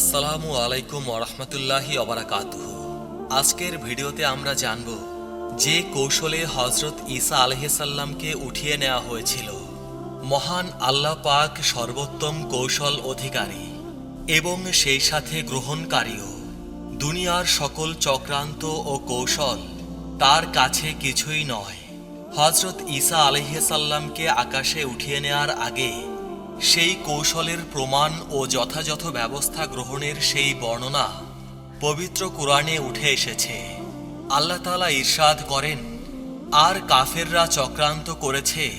আসসালামু আলাইকুম ওরহমতুল্লাহি অবরাকাতুহ আজকের ভিডিওতে আমরা জানব যে কৌশলে হজরত ঈসা আলহিসাল্লামকে উঠিয়ে নেওয়া হয়েছিল। মহান আল্লাহ পাক সর্বোত্তম কৌশল অধিকারী এবং সেই সাথে গ্রহণকারীও। দুনিয়ার সকল চক্রান্ত ও কৌশল তার কাছে কিছুই নয়। হজরত ঈসা আলহিসাল্লামকে আকাশে উঠিয়ে নেওয়ার আগে সেই কৌশলের প্রমাণ ও যথাযথ ব্যবস্থা গ্রহণের সেই বর্ণনা পবিত্র কোরআনে উঠে এসেছে। আল্লাহ তালা ঈর্ষাদ করেন, আর কাফেররা চক্রান্ত করেছে,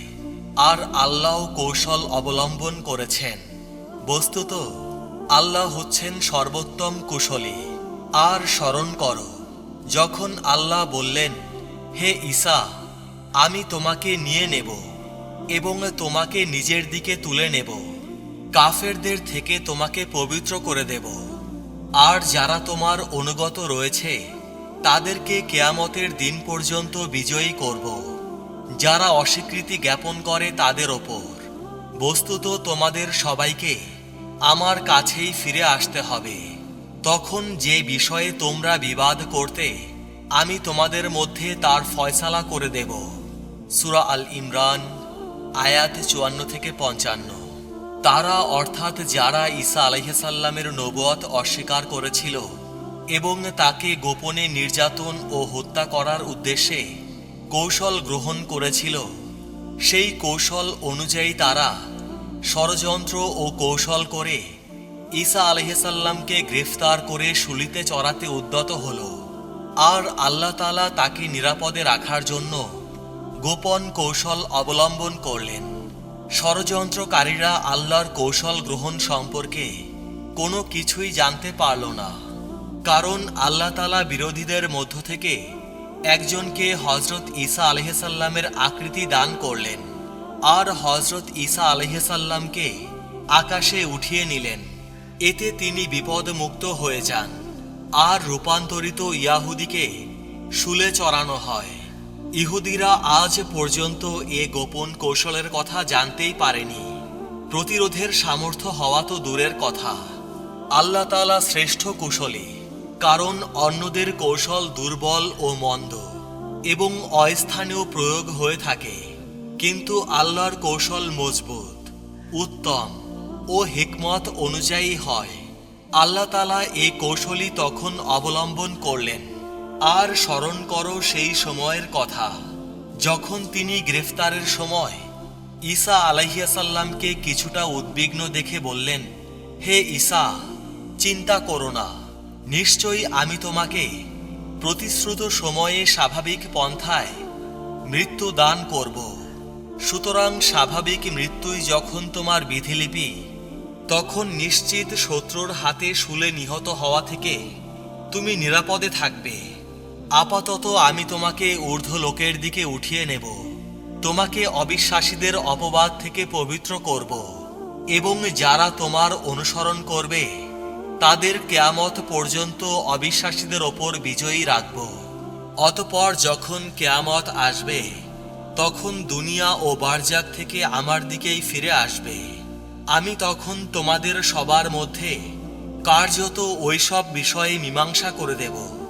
আর আল্লাহ কৌশল অবলম্বন করেছেন। বস্তুত, আল্লাহ হচ্ছেন সর্বোত্তম কুশলী। আর স্মরণ করো, যখন আল্লাহ বললেন, হে ঈসা, আমি তোমাকে নিয়ে নেব। এবং তোমাকে নিজের দিকে তুলে নেব। কাফেরদের থেকে তোমাকে পবিত্র করে দেব। আর যারা তোমার অনুগত রয়েছে, তাদেরকে কেয়ামতের দিন পর্যন্ত বিজয়ী করব। যারা অস্বীকৃতি জ্ঞাপন করে তাদের ওপর। বস্তুত তোমাদের সবাইকে আমার কাছেই ফিরে আসতে হবে। তখন যে বিষয়ে তোমরা বিবাদ করতে, আমি তোমাদের মধ্যে তার ফয়সালা করে দেব। সুরা আল ইমরান আয়াত চুয়ান্ন থেকে পঞ্চান্ন। তারা, অর্থাৎ যারা ঈসা আলাইসাল্লামের নবুয়ত অস্বীকার করেছিল এবং তাকে গোপনে নির্যাতন ও হত্যা করার উদ্দেশ্যে কৌশল গ্রহণ করেছিল, সেই কৌশল অনুযায়ী তারা ষড়যন্ত্র ও কৌশল করে ঈসা আলহিসাল্লামকে গ্রেফতার করে শুলিতে চড়াতে উদ্যত হল। আর আল্লাহ তালা তাকে নিরাপদে রাখার জন্য গোপন কৌশল অবলম্বন করলেন। ষড়যন্ত্রকারীরা আল্লাহর কৌশল গ্রহণ সম্পর্কে কোনো কিছুই জানতে পারল না। কারণ আল্লাহ তালা বিরোধীদের মধ্য থেকে একজনকে হজরত ঈসা আলহিসাল্লামের আকৃতি দান করলেন আর হজরত ঈসা আলহিসাল্লামকে আকাশে উঠিয়ে নিলেন। এতে তিনি বিপদমুক্ত হয়ে যান আর রূপান্তরিত ইয়াহুদিকে শুলে চড়ানো হয়। ইহুদিরা আজ পর্যন্ত এ গোপন কৌশলের কথা জানতেই পারেনি। প্রতিরোধের সামর্থ্য হওয়া তো দূরের কথা। আল্লাহ তালা শ্রেষ্ঠ কুশলী, কারণ অন্যদের কৌশল দুর্বল ও মন্দ এবং অস্থানীয় প্রয়োগ হয়ে থাকে। কিন্তু আল্লাহর কৌশল মজবুত, উত্তম ও হিকমত অনুযায়ী হয়। আল্লাহ তালা এই কৌশলই তখন অবলম্বন করলেন। আর স্মরণ করো সেই সময়ের কথা। যখন তিনি গ্রেফতারের সময় ঈসা আলাইসাল্লামকে কিছুটা উদ্বিগ্ন দেখে বললেন, হে ঈসা, চিন্তা করো না। নিশ্চয়ই আমি তোমাকে প্রতিশ্রুত সময়ে স্বাভাবিক পন্থায় মৃত্যু দান করব। সুতরাং স্বাভাবিক মৃত্যুই যখন তোমার বিধিলিপি, তখন নিশ্চিত শত্রুর হাতে শুলে নিহত হওয়া থেকে তুমি নিরাপদে থাকবে। আপাতত আমি তোমাকে ঊর্ধ্ব লোকের দিকে উঠিয়ে নেব। তোমাকে অবিশ্বাসীদের অপবাদ থেকে পবিত্র করব। এবং যারা তোমার অনুসরণ করবে, তাদের কেয়ামত পর্যন্ত অবিশ্বাসীদের ওপর বিজয়ী রাখব। অতপর যখন কেয়ামত আসবে, তখন দুনিয়া ও বারজাক থেকে আমার দিকেই ফিরে আসবে। আমি তখন তোমাদের সবার মধ্যে কার্যত ওইসব বিষয়ে মীমাংসা করে দেব।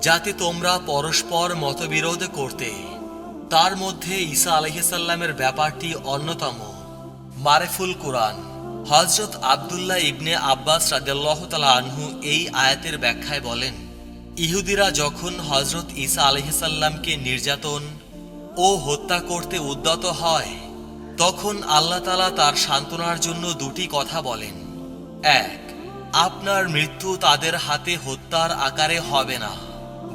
যাতে তোমরা পরস্পর মতবিরোধ করতে। তার মধ্যে ঈসা আলহিসাল্লামের ব্যাপারটি অন্যতম। মারেফুল কোরআন। হজরত আবদুল্লাহ ইবনে আব্বাস রাদেল্লাহ তালা আনহু এই আয়াতের ব্যাখ্যায় বলেন, ইহুদিরা যখন হজরত ঈসা আলহিসাল্লামকে নির্যাতন ও হত্যা করতে উদ্যত হয়, তখন আল্লাহ তালা তার সান্ত্বনার জন্য দুটি কথা বলেন। এক, আপনার মৃত্যু তাদের হাতে হত্যার আকারে হবে না।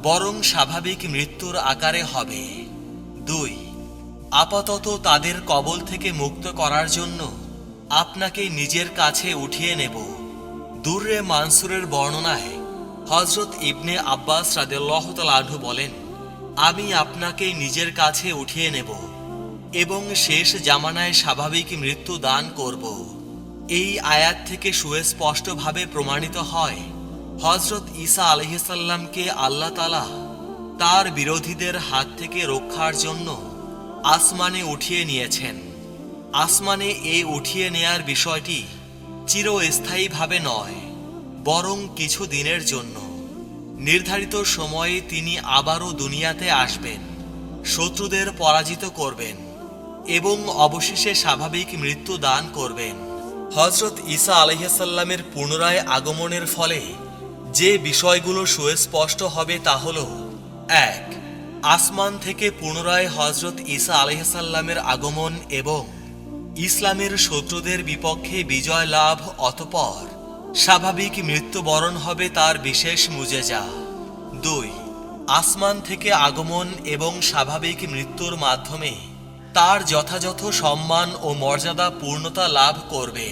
বরং স্বাভাবিক মৃত্যুর আকারে হবে। দুই, আপাতত তাদের কবল থেকে মুক্ত করার জন্য আপনাকে নিজের কাছে উঠিয়ে নেব। দুর্রে মানসুরের বর্ণনায় হজরত ইবনে আব্বাস রাদেল্লাহ আনহু বলেন, আমি আপনাকে নিজের কাছে উঠিয়ে নেব এবং শেষ জামানায় স্বাভাবিক মৃত্যু দান করব। এই আয়াত থেকে সুস্পষ্টভাবে প্রমাণিত হয় হজরত ঈসা আলহিসাল্লামকে আল্লাহ তালা তার বিরোধীদের হাত থেকে রক্ষার জন্য আসমানে উঠিয়ে নিয়েছেন। আসমানে এই উঠিয়ে নেয়ার বিষয়টি চিরস্থায়ীভাবে নয়, বরং কিছু দিনের জন্য। নির্ধারিত সময়ে তিনি আবারও দুনিয়াতে আসবেন, শত্রুদের পরাজিত করবেন এবং অবশেষে স্বাভাবিক মৃত্যু দান করবেন। হজরত ঈসা আলহিসাল্লামের পুনরায় আগমনের ফলে যে বিষয়গুলো সুস্পষ্ট হবে তা হল এক, আসমান থেকে পুনরায় হজরত ঈসা আলহিসাল্লামের আগমন এবং ইসলামের শত্রুদের বিপক্ষে বিজয় লাভ অতপর স্বাভাবিক মৃত্যুবরণ হবে তার বিশেষ মুজেজা। দুই, আসমান থেকে আগমন এবং স্বাভাবিক মৃত্যুর মাধ্যমে তার যথাযথ সম্মান ও মর্যাদা পূর্ণতা লাভ করবে।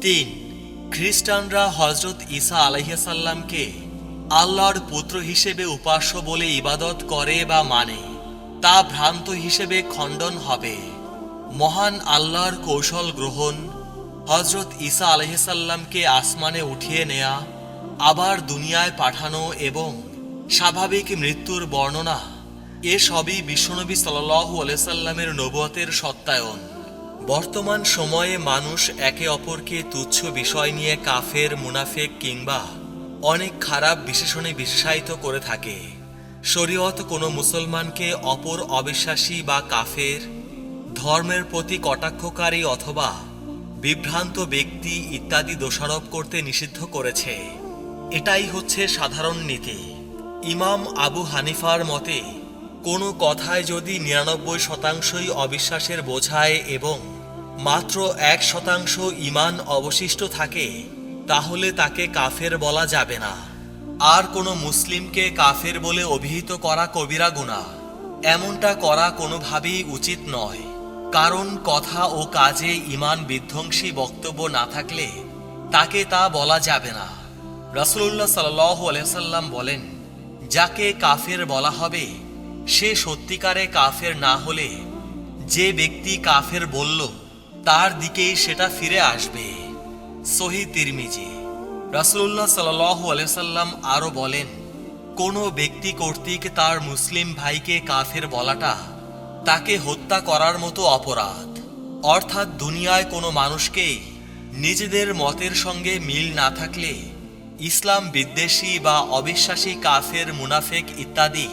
তিন খ্রিস্টানরা হজরত ঈসা আলহিসাল্লামকে আল্লাহর পুত্র হিসেবে উপাস্য বলে ইবাদত করে বা মানে তা ভ্রান্ত হিসেবে খণ্ডন হবে। মহান আল্লাহর কৌশল গ্রহণ হজরত ঈসা আলহিসাল্লামকে আসমানে উঠিয়ে নেয়া, আবার দুনিয়ায় পাঠানো এবং স্বাভাবিক মৃত্যুর বর্ণনা এসবই বিশ্বনবী সাল্লাহ আলাইসাল্লামের নবতের সত্যায়ন। বর্তমান সময়ে মানুষ একে অপরকে তুচ্ছ বিষয় নিয়ে কাফের, মুনাফেক কিংবা অনেক খারাপ বিশেষণে বিশেষায়িত করে থাকে। শরীয়ত কোনো মুসলমানকে অপর অবিশ্বাসী বা কাফের, ধর্মের প্রতি কটাক্ষকারী অথবা বিভ্রান্ত ব্যক্তি ইত্যাদি দোষারোপ করতে নিষিদ্ধ করেছে। এটাই হচ্ছে সাধারণ নীতি। ইমাম আবু হানিফার মতে, কোনো কথায় যদি নিরানব্বই শতাংশই অবিশ্বাসের বোঝায় এবং মাত্র এক শতাংশ ইমান অবশিষ্ট থাকে, তাহলে তাকে কাফের বলা যাবে না। আর কোনো মুসলিমকে কাফের বলে অভিহিত করা কবিরা গুণা। এমনটা করা কোনোভাবেই উচিত নয়। কারণ কথা ও কাজে ইমান বিধ্বংসী বক্তব্য না থাকলে তাকে তা বলা যাবে না। রাসুল্লাহ সাল্লাহ আলাইসাল্লাম বলেন, যাকে কাফের বলা হবে, সে সত্যিকারে কাফের না হলে যে ব্যক্তি কাফের বলল তার দিকেই সেটা ফিরে আসবে। সহি তিরমিজি। রাসুল্লাহ সাল্লাহ আলাইসাল্লাম আরও বলেন, কোনো ব্যক্তি কর্তৃক তার মুসলিম ভাইকে কাফের বলাটা তাকে হত্যা করার মতো অপরাধ। অর্থাৎ দুনিয়ায় কোনো মানুষকেই নিজেদের মতের সঙ্গে মিল না থাকলে ইসলাম বিদ্বেষী বা অবিশ্বাসী কাফের, মুনাফেক ইত্যাদি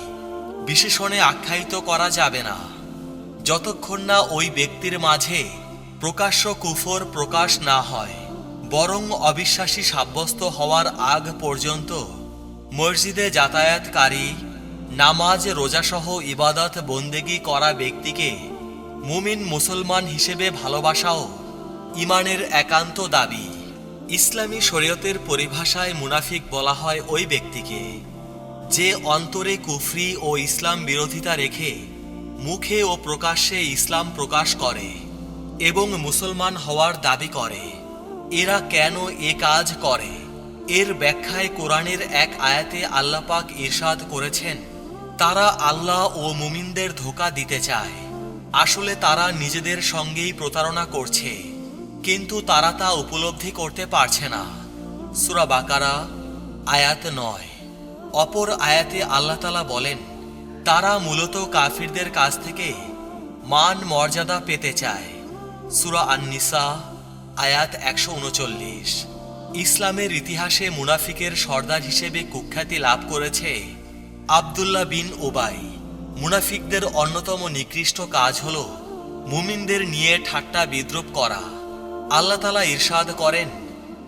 বিশেষণে আখ্যায়িত করা যাবে না। যতক্ষণ না ওই ব্যক্তির মাঝে প্রকাশ্য কুফর প্রকাশ না হয়, বরং অবিশ্বাসী সাব্যস্ত হওয়ার আগ পর্যন্ত মসজিদে যাতায়াতকারী, নামাজ, রোজাসহ ইবাদত বন্দেগি করা ব্যক্তিকে মুমিন মুসলমান হিসেবে ভালোবাসাও ইমানের একান্ত দাবি। ইসলামী শরীয়তের পরিভাষায় মুনাফিক বলা হয় ওই ব্যক্তিকে যে অন্তরে কুফরি ও ইসলাম বিরোধিতা রেখে মুখে ও প্রকাশ্যে ইসলাম প্রকাশ করে। এবং মুসলমান হওয়ার দাবি করে। এরা কেন এ কাজ করে? এর ব্যাখ্যায় কোরআনের এক আয়াতে আল্লাপাক ইরশাদ করেছেন, তারা আল্লাহ ও মুমিনদের ধোকা দিতে চায়। আসলে তারা নিজেদের সঙ্গেই প্রতারণা করছে, কিন্তু তারা তা উপলব্ধি করতে পারছে না। সুরা বাকারা, আয়াত নয়। অপর আয়াতে আল্লাহ তালা বলেন, তারা মূলত কাফিরদের কাছ থেকে মান মর্যাদা পেতে চায়। সুরা আননিসা, আয়াত একশো উনচল্লিশ। ইসলামের ইতিহাসে মুনাফিকের সর্দার হিসেবে কুখ্যাতি লাভ করেছে আবদুল্লাহ বিন ওবাই। মুনাফিকদের অন্যতম নিকৃষ্ট কাজ হল মুমিনদের নিয়ে ঠাট্টা বিদ্রুপ করা। আল্লাহ তালা ইরশাদ করেন,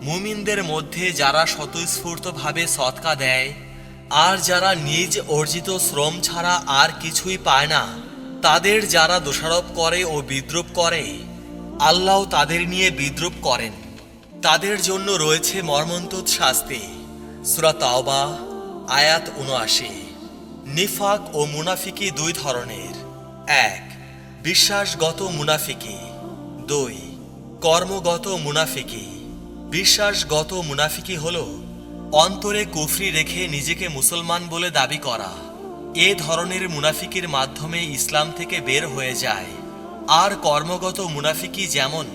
মুমিনদের মধ্যে যারা স্বতঃস্ফূর্তভাবে সৎকা দেয়, আর যারা নিজ অর্জিত শ্রম ছাড়া আর কিছুই পায় না, তাদের যারা দোষারোপ করে ও বিদ্রুপ করে। আল্লাহ তাদের নিয়ে বিদ্রুপ করেন। তাদের জন্য রয়েছে মর্মন্তুদ শাস্তি। সুরা তাওবা, আয়াত উনআশি নিফাক ও মুনাফিকি দুই ধরনের। এক, বিশ্বাসগত মুনাফিকি। দুই, কর্মগত মুনাফিকি। বিশ্বাসগত মুনাফিকি হল অন্তরে কুফরি রেখে নিজেকে মুসলমান বলে দাবি করা। এ ধরনের মুনাফিকির মাধ্যমে ইসলাম থেকে বের হয়ে যায়। আর কর্মগত মুনাফিকি যেমন,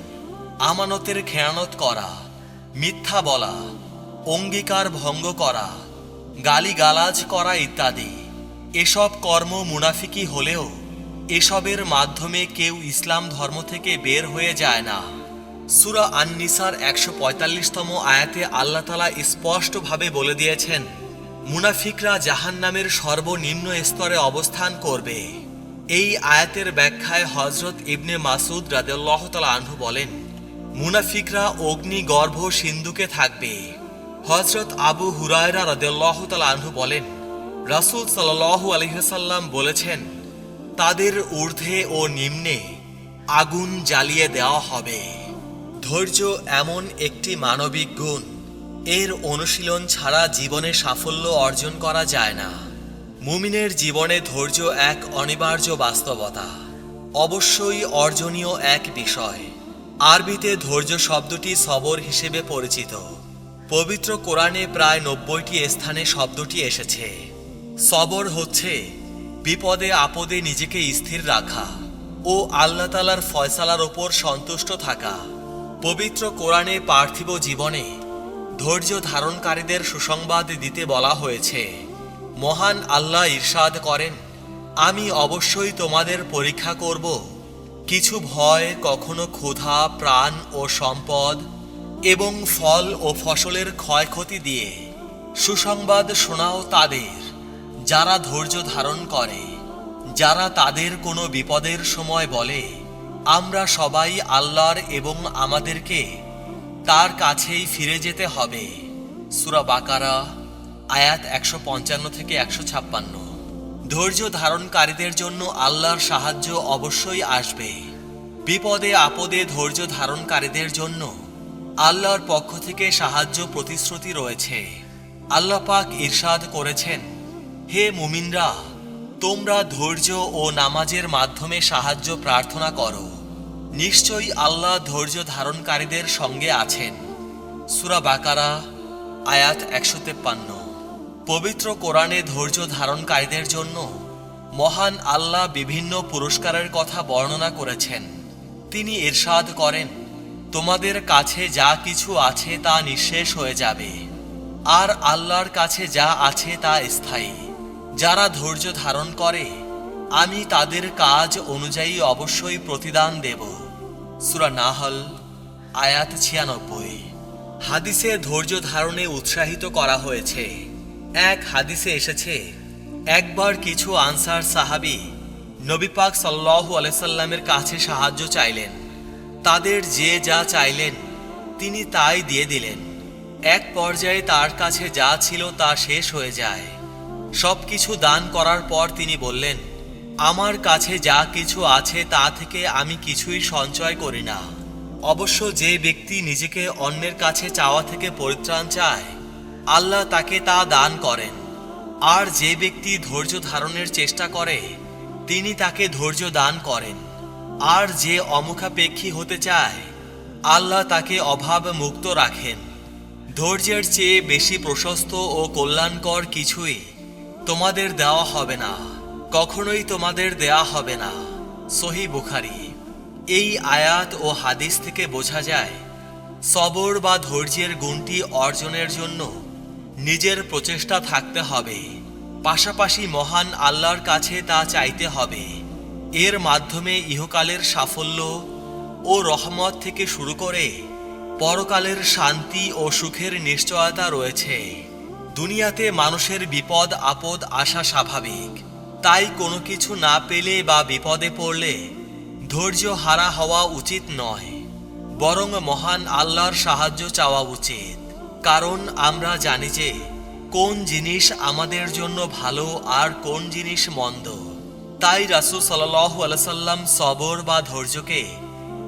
আমানতের খেয়ানত করা, মিথ্যা বলা, অঙ্গীকার ভঙ্গ করা, গালিগালাজ করা ইত্যাদি। এসব কর্ম মুনাফিকি হলেও এসবের মাধ্যমে কেউ ইসলাম ধর্ম থেকে বের হয়ে যায় না। সুরা আননিসার একশো পঁয়তাল্লিশতম আয়াতে আল্লাহ তালা স্পষ্টভাবে বলে দিয়েছেন, মুনাফিকরা জাহান নামের সর্বনিম্ন স্তরে অবস্থান করবে। এই আয়াতের ব্যাখ্যায় হজরত ইবনে মাসুদ রাদেল্লাহ তালা আনহু বলেন, মুনাফিকরা অগ্নি গর্ভ সিন্ধুকে থাকবে। হজরত আবু হুরায়রা রাদেল্লাহ তালা আনহু বলেন, রাসুল সাল্লাহু আলহিহাল্লাম বলেছেন, তাদের ঊর্ধ্বে ও নিম্নে আগুন জ্বালিয়ে দেওয়া হবে। ধৈর্য এমন একটি মানবিক গুণ, এর অনুশীলন ছাড়া জীবনে সাফল্য অর্জন করা যায় না। মুমিনের জীবনে ধৈর্য এক অনিবার্য বাস্তবতা। অবশ্যই অর্জনীয় এক বিষয়। আরবিতে ধৈর্য শব্দটি সবর হিসেবে পরিচিত। পবিত্র কোরআনে প্রায় নব্বইটি স্থানে শব্দটি এসেছে। সবর হচ্ছে বিপদে আপদে নিজেকে স্থির রাখা ও আল্লাহ তালার ফয়সালার ওপর সন্তুষ্ট থাকা। পবিত্র কোরআনে পার্থিব জীবনে ধৈর্য ধারণকারীদের সুসংবাদ দিতে বলা হয়েছে। মহান আল্লাহ ইরশাদ করেন, আমি অবশ্যই তোমাদের পরীক্ষা করব। কিছু ভয়, কখনো ক্ষুধা, প্রাণ ও সম্পদ এবং ফল ও ফসলের ক্ষয়ক্ষতি দিয়ে সুসংবাদ শোনাও তাদের, যারা ধৈর্য ধারণ করে, যারা তাদের কোনো বিপদের সময় বলে, আমরা সবাই আল্লাহর এবং আমাদেরকে তার কাছেই ফিরে যেতে হবে। সুরা বাকারা আয়াত একশো পঞ্চান্ন থেকে একশো ছাপ্পান্ন। ধৈর্য ধারণকারীদের জন্য আল্লাহর সাহায্য অবশ্যই আসবে। বিপদে আপদে ধৈর্য ধারণকারীদের জন্য আল্লাহর পক্ষ থেকে সাহায্য প্রতিশ্রুতি রয়েছে। আল্লাহ পাক ইরশাদ করেছেন, হে মুমিনরা, তোমরা ধৈর্য ও নামাজের মাধ্যমে সাহায্য প্রার্থনা করো। নিশ্চয়ই আল্লাহ ধৈর্য ধারণকারীদের সঙ্গে আছেন। সুরা বাকারা, আয়াত একশো তেপ্পান্ন। পবিত্র কোরআনে ধৈর্য ধারণকারীদের জন্য মহান আল্লাহ বিভিন্ন পুরস্কারের কথা বর্ণনা করেছেন। তিনি এরশাদ করেন, তোমাদের কাছে যা কিছু আছে তা নিঃশেষ হয়ে যাবে। আর আল্লাহর কাছে যা আছে তা স্থায়ী। যারা ধৈর্য ধারণ করে, আমি তাদের কাজ অনুযায়ী অবশ্যই প্রতিদান দেব। সুরা নাহল, আয়াত ছিয়ানব্বই। হাদিসে ধৈর্য ধারণে উৎসাহিত করা হয়েছে। এক হাদিসে এসেছে, একবার কিছু আনসার সাহাবি নবী পাক সাল্লাহু আলাইসাল্লামের কাছে সাহায্য চাইলেন। তাদের যে যা চাইলেন, তিনি তাই দিয়ে দিলেন। এক পর্যায়ে তার কাছে যা ছিল তা শেষ হয়ে যায়। সব কিছু দান করার পর তিনি বললেন, আমার কাছে যা কিছু আছে তা থেকে আমি কিছুই সঞ্চয় করি না। অবশ্য যে ব্যক্তি নিজেকে অন্যের কাছে চাওয়া থেকে পরিত্রাণ চায় আল্লাহ তাকে তা দান করেন। আর যে ব্যক্তি ধৈর্য ধারণের চেষ্টা করে, তিনি তাকে ধৈর্য দান করেন। আর যে অমুখাপেক্ষী হতে চায়, আল্লাহ তাকে অভাব মুক্ত রাখেন। ধৈর্যের চেয়ে বেশি প্রশস্ত ও কল্যাণকর কিছুই তোমাদের দেওয়া হবে না, কখনোই তোমাদের দেয়া হবে না। সহি বুখারি। এই আয়াত ও হাদিস থেকে বোঝা যায়, সবর বা ধৈর্যের গুণটি অর্জনের জন্য নিজের প্রচেষ্টা থাকতে হবে। পাশাপাশি মহান আল্লাহর কাছে তা চাইতে হবে। এর মাধ্যমে ইহকালের সাফল্য ও রহমত থেকে শুরু করে পরকালের শান্তি ও সুখের নিশ্চয়তা রয়েছে। দুনিয়াতে মানুষের বিপদ, আপদ আসা স্বাভাবিক। তাই কোনো কিছু না পেলে বা বিপদে পড়লে ধৈর্য হারা হওয়া উচিত নয়। বরং মহান আল্লাহর সাহায্য চাওয়া উচিত। কারণ আমরা জানি যে কোন জিনিস আমাদের জন্য ভালো আর কোন জিনিস মন্দ। তাই রাসুল সাল্লাহ আলসাল্লাম সবর বা ধৈর্যকে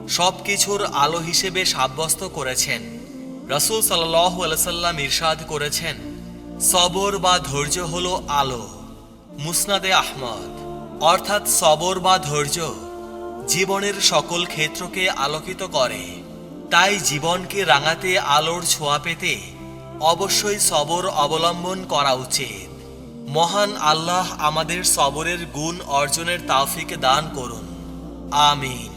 সব কিছুর আলো হিসেবে সাব্যস্ত করেছেন। রাসুল সাল্লাহ আলসাল্লাম ইরশাদ করেছেন, সবর বা ধৈর্য হলো আলো। মুসনাদে আহমদ, অর্থাৎ সবর বা ধৈর্য জীবনের সকল ক্ষেত্রকে আলোকিত করে। তাই জীবনকে রাঙাতে আলোর ছোঁয়া পেতে অবশ্যই সবর অবলম্বন করা উচিত। মহান আল্লাহ আমাদের সবরের গুণ অর্জনের তাওফিক দান করুন। আমিন।